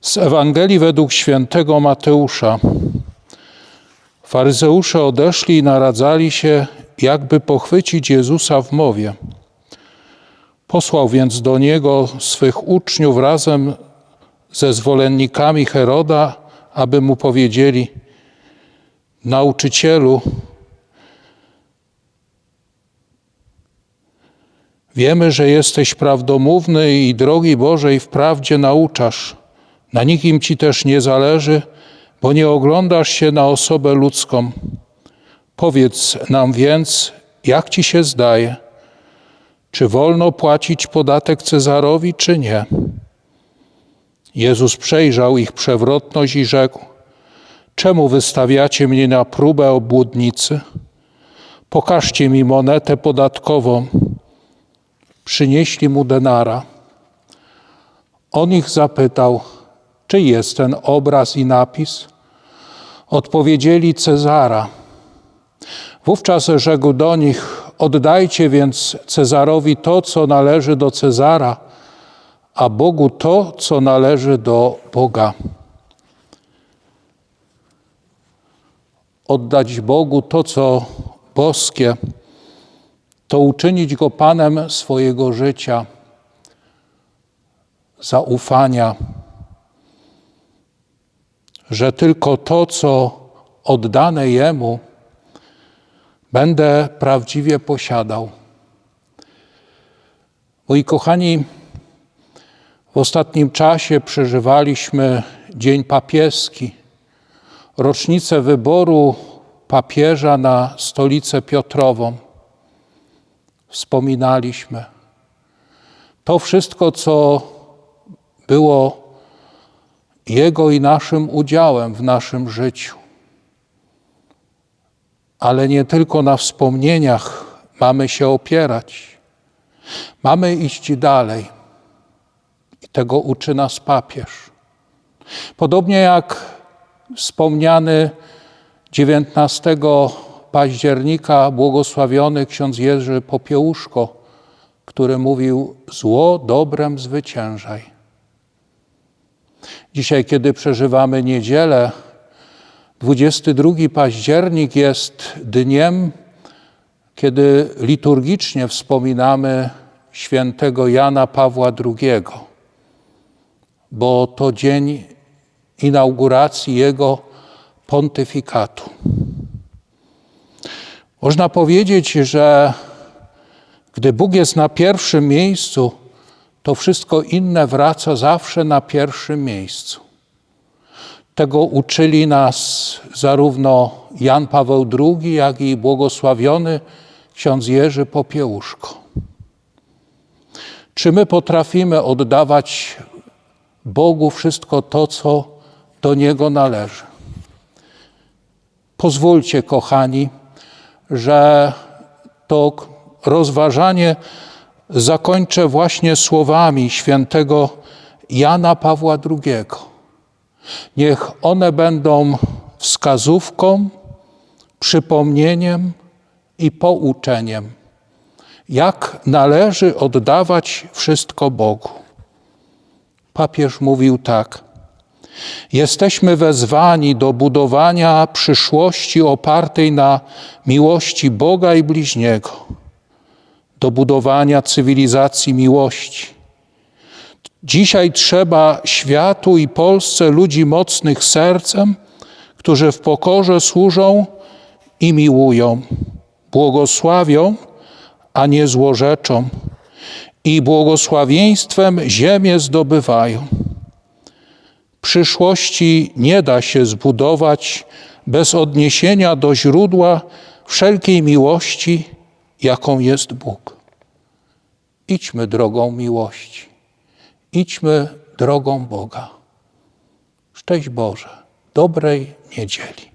Z Ewangelii według świętego Mateusza. Faryzeusze odeszli i naradzali się, jakby pochwycić Jezusa w mowie. Posłał więc do niego swych uczniów razem ze zwolennikami Heroda, aby mu powiedzieli: Nauczycielu, wiemy, że jesteś prawdomówny i drogi Bożej wprawdzie nauczasz. Na nikim ci też nie zależy, bo nie oglądasz się na osobę ludzką. Powiedz nam więc, jak ci się zdaje, czy wolno płacić podatek Cezarowi, czy nie? Jezus przejrzał ich przewrotność i rzekł: Czemu wystawiacie mnie na próbę obłudnicy? Pokażcie mi monetę podatkową. Przynieśli mu denara. On ich zapytał: Czy jest ten obraz i napis? Odpowiedzieli Cezara. Wówczas rzekł do nich: Oddajcie więc Cezarowi to, co należy do Cezara, a Bogu to, co należy do Boga. Oddać Bogu to, co boskie, to uczynić Go Panem swojego życia, zaufania, że tylko to, co oddane Jemu, będę prawdziwie posiadał. Moi kochani, w ostatnim czasie przeżywaliśmy Dzień Papieski, rocznicę wyboru papieża na stolicę Piotrową. Wspominaliśmy to wszystko, co było Jego i naszym udziałem w naszym życiu. Ale nie tylko na wspomnieniach mamy się opierać. Mamy iść dalej. I tego uczy nas papież. Podobnie jak wspomniany 19 października błogosławiony ksiądz Jerzy Popiełuszko, który mówił: Zło dobrem zwyciężaj. Dzisiaj, kiedy przeżywamy niedzielę, 22 październik jest dniem, kiedy liturgicznie wspominamy świętego Jana Pawła II, bo to dzień inauguracji jego pontyfikatu. Można powiedzieć, że gdy Bóg jest na pierwszym miejscu, to wszystko inne wraca zawsze na pierwszym miejscu. Tego uczyli nas zarówno Jan Paweł II, jak i błogosławiony ksiądz Jerzy Popiełuszko. Czy my potrafimy oddawać Bogu wszystko to, co do Niego należy? Pozwólcie, kochani, że to rozważanie zakończę właśnie słowami świętego Jana Pawła II. Niech one będą wskazówką, przypomnieniem i pouczeniem, jak należy oddawać wszystko Bogu. Papież mówił tak. Jesteśmy wezwani do budowania przyszłości opartej na miłości Boga i bliźniego, do budowania cywilizacji miłości. Dzisiaj trzeba światu i Polsce ludzi mocnych sercem, którzy w pokorze służą i miłują, błogosławią, a nie złorzeczą, i błogosławieństwem ziemię zdobywają. Przyszłości nie da się zbudować bez odniesienia do źródła wszelkiej miłości, jaką jest Bóg. Idźmy drogą miłości, idźmy drogą Boga. Szczęść Boże, dobrej niedzieli.